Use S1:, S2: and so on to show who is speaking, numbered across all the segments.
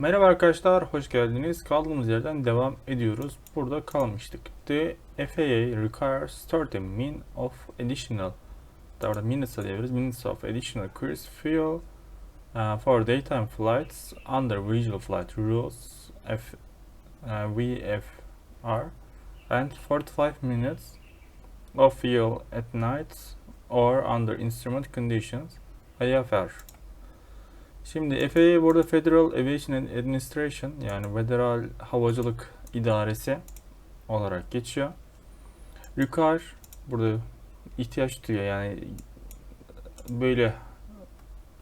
S1: Merhaba arkadaşlar, hoş geldiniz. Kaldığımız yerden devam ediyoruz. Burada kalmıştık. The FAA requires 30 min of additional Orada minutes diyebiliriz. Minutes of additional cruise fuel uh, for daytime flights under visual flight rules F, uh, VFR and 45 minutes of fuel at night or under instrument conditions IFR. Şimdi FAA burada Federal Aviation Administration yani Federal Havacılık İdaresi olarak geçiyor. Require burada ihtiyaç duyuyor yani böyle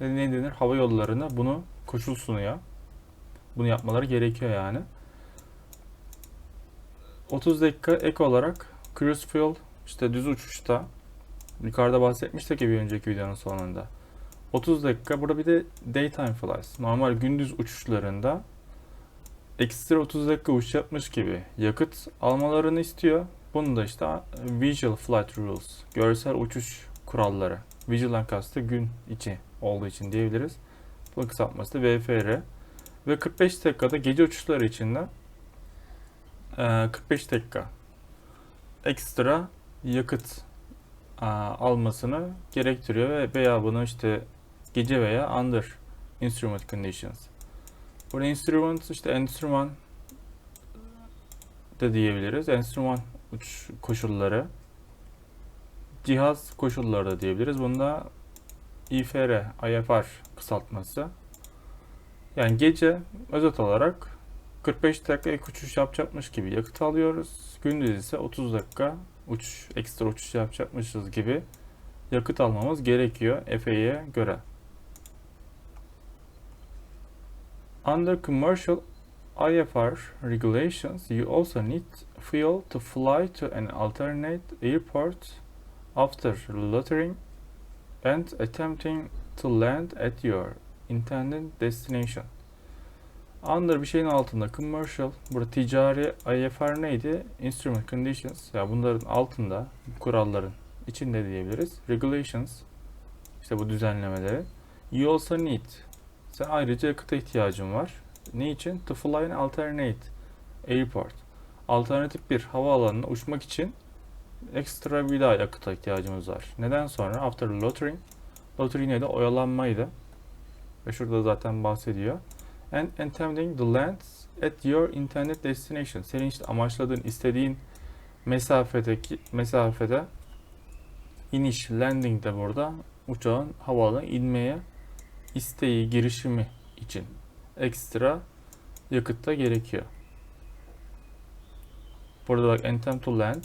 S1: ne denir hava yollarına bunu koşul sunuyor. Bunu yapmaları gerekiyor yani. 30 dakika ek olarak cruise fuel işte düz uçuşta yukarıda bahsetmiştik ya bir önceki videonun sonunda. 30 dakika. Burada bir de daytime flights. Normal gündüz uçuşlarında ekstra 30 dakika uçuş yapmış gibi yakıt almalarını istiyor. Bunu da işte Visual Flight Rules, görsel uçuş kuralları. Visual'dan kastı gün içi olduğu için diyebiliriz. Bu kısaltması da VFR. Ve 45 dakikada gece uçuşları için de eee, 45 dakika ekstra yakıt almasını gerektiriyor ve veya bunu işte gece veya under instrument conditions. Burada instrument işte enstrüman da diyebiliriz. Enstrüman uç koşulları. Cihaz koşulları da diyebiliriz. Bunda IFR, IFR kısaltması. Yani gece özet olarak 45 dakika ek uçuş yapacakmış gibi yakıt alıyoruz. Gündüz ise 30 dakika uçuş, ekstra uçuş yapacakmışız gibi yakıt almamız gerekiyor FAA'ya göre. Under commercial IFR regulations, you also need fuel to fly to an alternate airport after loitering and attempting to land at your intended destination. Under bir şeyin altında commercial, burada ticari IFR neydi? Instrument conditions. Ya bunların altında kuralların içinde diyebiliriz. Regulations. işte bu düzenlemeleri. You also need. Sen ayrıca yakıta ihtiyacın var. Ne için? To fly an alternate airport. Alternatif bir havaalanına uçmak için ekstra bir daha yakıta ihtiyacımız var. Neden sonra? After loitering. Loitering neydi? Oyalanmaydı. Ve şurada zaten bahsediyor. And attempting the land at your intended destination. Senin işte amaçladığın, istediğin mesafedeki mesafede iniş, landing de burada uçağın havaalanına inmeye isteği, girişimi için ekstra yakıt da gerekiyor. Burada bak attempt to land.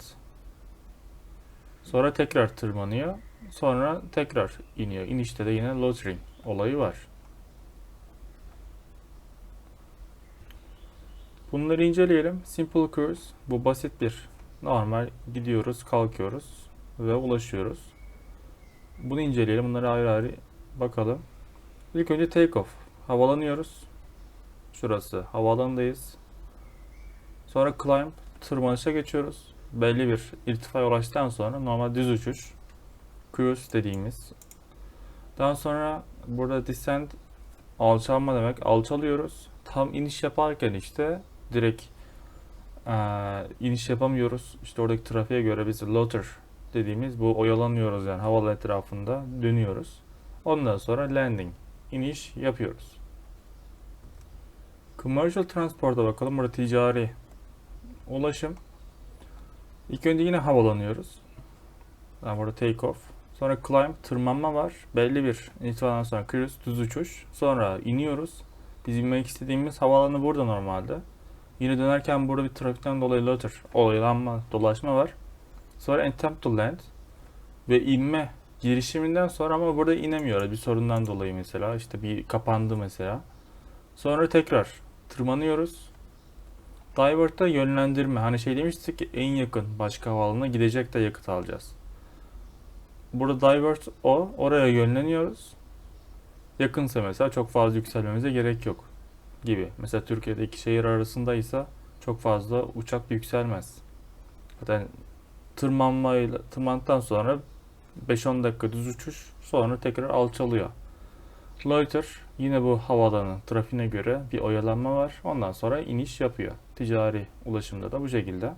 S1: Sonra tekrar tırmanıyor. Sonra tekrar iniyor. İnişte de yine loitering olayı var. Bunları inceleyelim. Simple cruise. Bu basit bir normal gidiyoruz, kalkıyoruz ve ulaşıyoruz. Bunu inceleyelim. Bunları ayrı ayrı bakalım. İlk önce take off. Havalanıyoruz. Şurası. Havaalanındayız. Sonra climb. Tırmanışa geçiyoruz. Belli bir irtifaya ulaştıktan sonra normal düz uçuş. Cruise dediğimiz. Daha sonra burada descend alçalma demek. Alçalıyoruz. Tam iniş yaparken işte direkt eee, iniş yapamıyoruz. İşte oradaki trafiğe göre biz loiter dediğimiz bu oyalanıyoruz yani havalı etrafında dönüyoruz. Ondan sonra landing iniş yapıyoruz. Commercial transport'a bakalım. Burada ticari ulaşım. İlk önce yine havalanıyoruz. Yani burada take off. Sonra climb, tırmanma var. Belli bir irtifadan sonra cruise, düz uçuş. Sonra iniyoruz. Biz inmek istediğimiz havaalanı burada normalde. Yine dönerken burada bir trafikten dolayı loiter, olaylanma, dolaşma var. Sonra attempt to land ve inme girişiminden sonra ama burada inemiyoruz bir sorundan dolayı mesela. işte bir kapandı mesela. Sonra tekrar tırmanıyoruz. Divert'ta yönlendirme. Hani şey demiştik ki en yakın başka havaalanına gidecek de yakıt alacağız. Burada divert o. Oraya yönleniyoruz. Yakınsa mesela çok fazla yükselmemize gerek yok gibi. Mesela Türkiye'de iki şehir arasındaysa çok fazla uçak yükselmez. Zaten tırmanmayla tırmandıktan sonra 5-10 dakika düz uçuş sonra tekrar alçalıyor. Loiter yine bu havalanın trafiğine göre bir oyalanma var. Ondan sonra iniş yapıyor. Ticari ulaşımda da bu şekilde.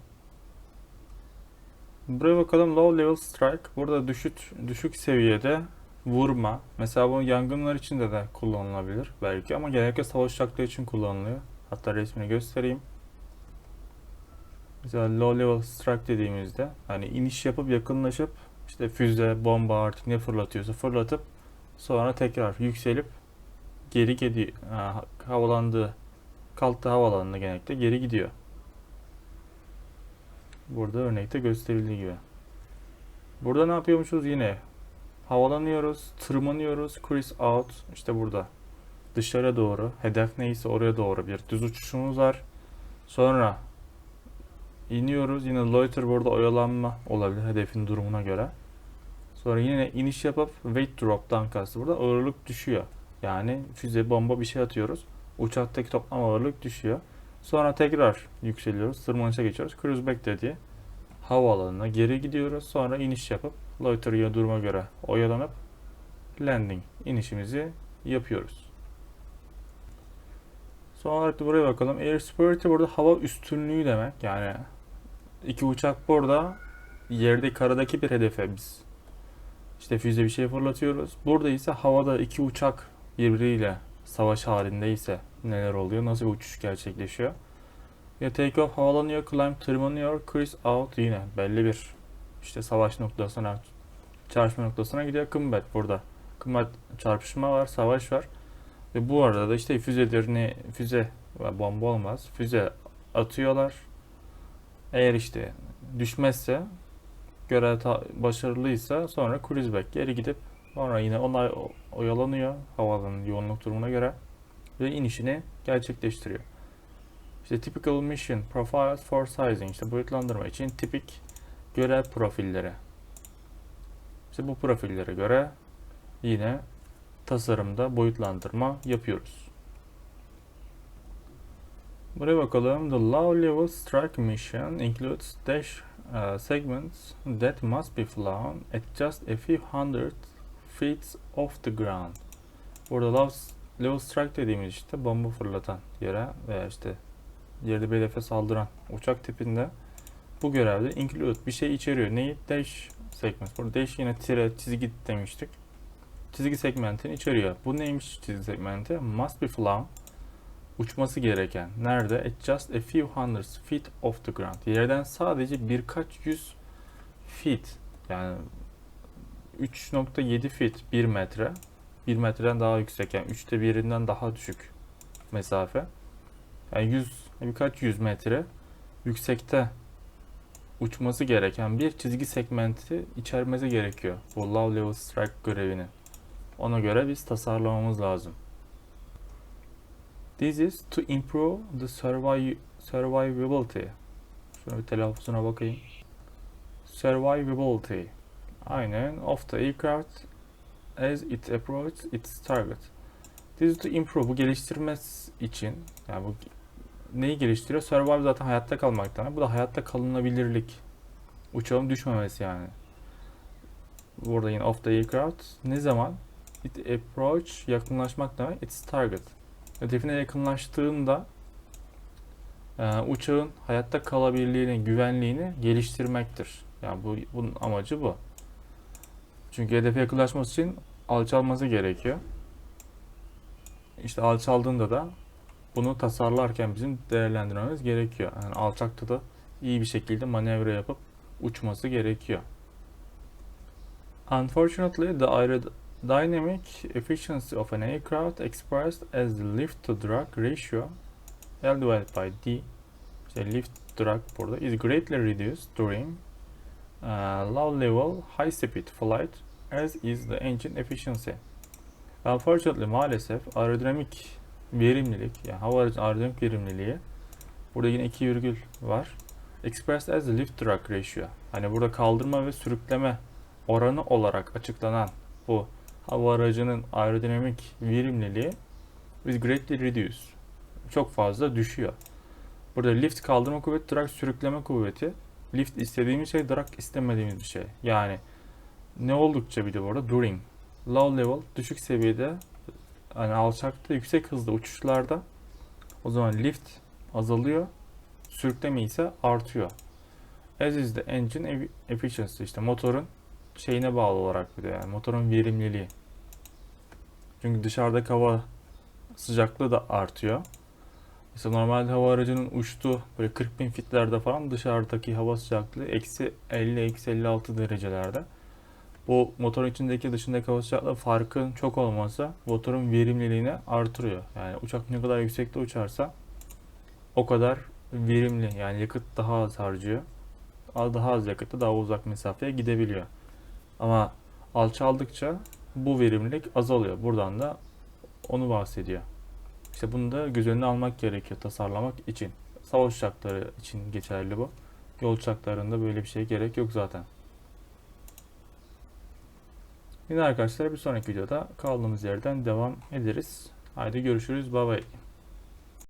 S1: Buraya bakalım low level strike. Burada düşük düşük seviyede vurma. Mesela bu yangınlar için de de kullanılabilir belki ama genellikle savaş uçakları için kullanılıyor. Hatta resmini göstereyim. Mesela low level strike dediğimizde hani iniş yapıp yakınlaşıp işte füze, bomba artık ne fırlatıyorsa fırlatıp sonra tekrar yükselip geri gidiyor. Ha, havalandığı kalktığı havalanına genellikle geri gidiyor. Burada örnekte gösterildiği gibi. Burada ne yapıyormuşuz yine? Havalanıyoruz, tırmanıyoruz, cruise out. İşte burada. Dışarı doğru, hedef neyse oraya doğru bir düz uçuşumuz var. Sonra iniyoruz. Yine loiter burada oyalanma olabilir hedefin durumuna göre. Sonra yine iniş yapıp weight drop'tan kastı burada ağırlık düşüyor. Yani füze, bomba bir şey atıyoruz. Uçaktaki toplam ağırlık düşüyor. Sonra tekrar yükseliyoruz. Tırmanışa geçiyoruz. Cruise back dediği havaalanına geri gidiyoruz. Sonra iniş yapıp loiter duruma göre oyalanıp landing inişimizi yapıyoruz. Son olarak da buraya bakalım. Air superiority burada hava üstünlüğü demek. Yani iki uçak burada yerde karadaki bir hedefe biz işte füze bir şey fırlatıyoruz. Burada ise havada iki uçak birbiriyle savaş halindeyse neler oluyor? Nasıl bir uçuş gerçekleşiyor? Ya take off havalanıyor, climb tırmanıyor, cruise out yine belli bir işte savaş noktasına, çarpışma noktasına gidiyor. Combat burada. Combat çarpışma var, savaş var. Ve bu arada da işte füzelerini, füze bomba olmaz. Füze atıyorlar. Eğer işte düşmezse görev başarılıysa sonra cruise geri gidip sonra yine onay oyalanıyor havalanın yoğunluk durumuna göre ve inişini gerçekleştiriyor. İşte typical mission profiles for sizing işte boyutlandırma için tipik görev profilleri. İşte bu profillere göre yine tasarımda boyutlandırma yapıyoruz. Buraya bakalım. The low level strike mission includes dash uh, segments that must be flown at just a few hundred feet off the ground. Burada low level strike dediğimiz işte bomba fırlatan yere veya işte yerde bir hedefe saldıran uçak tipinde bu görevde include bir şey içeriyor. Neyi? Dash segment. Burada dash yine tire çizgi demiştik. Çizgi segmentini içeriyor. Bu neymiş çizgi segmenti? Must be flown. Uçması gereken. Nerede? At just a few hundred feet off the ground. Yerden sadece birkaç yüz feet yani 3.7 feet 1 metre 1 metreden daha yüksek yani 3'te birinden daha düşük mesafe. Yani 100 birkaç yüz metre yüksekte uçması gereken bir çizgi segmenti içermesi gerekiyor bu low level strike görevinin. Ona göre biz tasarlamamız lazım. This is to improve the surviv survivability. Şuna bir telaffuzuna bakayım. Survivability. Aynen. Of the aircraft as it approaches its target. This is to improve. Bu geliştirmesi için. Yani bu neyi geliştiriyor? Survive zaten hayatta kalmaktan. Bu da hayatta kalınabilirlik. Uçağın düşmemesi yani. Burada yine of the aircraft. Ne zaman? It approach yakınlaşmak demek. Its target. Hedefine yakınlaştığında e, uçağın hayatta kalabilirliğini, güvenliğini geliştirmektir. Yani bu bunun amacı bu. Çünkü hedefe yakınlaşması için alçalması gerekiyor. İşte alçaldığında da bunu tasarlarken bizim değerlendirmemiz gerekiyor. Yani alçakta da iyi bir şekilde manevra yapıp uçması gerekiyor. Unfortunately, the aerodynamic efficiency of an aircraft expressed as lift to drag ratio L divided by D işte lift drag burada is greatly reduced during uh, low level high speed flight as is the engine efficiency. Unfortunately maalesef aerodinamik verimlilik yani hava aracının aerodinamik verimliliği burada yine iki virgül var. Expressed as the lift drag ratio. Hani burada kaldırma ve sürükleme oranı olarak açıklanan bu hava aracının aerodinamik verimliliği is greatly reduced. Çok fazla düşüyor. Burada lift kaldırma kuvveti, drag sürükleme kuvveti. Lift istediğimiz şey, drag istemediğimiz bir şey. Yani ne oldukça bir de bu arada during low level düşük seviyede hani alçakta yüksek hızda uçuşlarda o zaman lift azalıyor. Sürükleme ise artıyor. As is the engine eff- efficiency işte motorun şeyine bağlı olarak bir de yani motorun verimliliği. Çünkü dışarıdaki hava sıcaklığı da artıyor. Mesela normalde hava aracının uçtuğu böyle 40 bin fitlerde falan dışarıdaki hava sıcaklığı eksi 50 eksi 56 derecelerde. Bu motorun içindeki dışındaki hava sıcaklığı farkın çok olması motorun verimliliğini artırıyor. Yani uçak ne kadar yüksekte uçarsa o kadar verimli yani yakıt daha az harcıyor. Daha az yakıtla daha uzak mesafeye gidebiliyor. Ama alçaldıkça bu verimlilik azalıyor. Buradan da onu bahsediyor. İşte bunu da göz önüne almak gerekiyor tasarlamak için. Savaş uçakları için geçerli bu. Yol uçaklarında böyle bir şeye gerek yok zaten. Yine arkadaşlar bir sonraki videoda kaldığımız yerden devam ederiz. Haydi görüşürüz. Bye bye.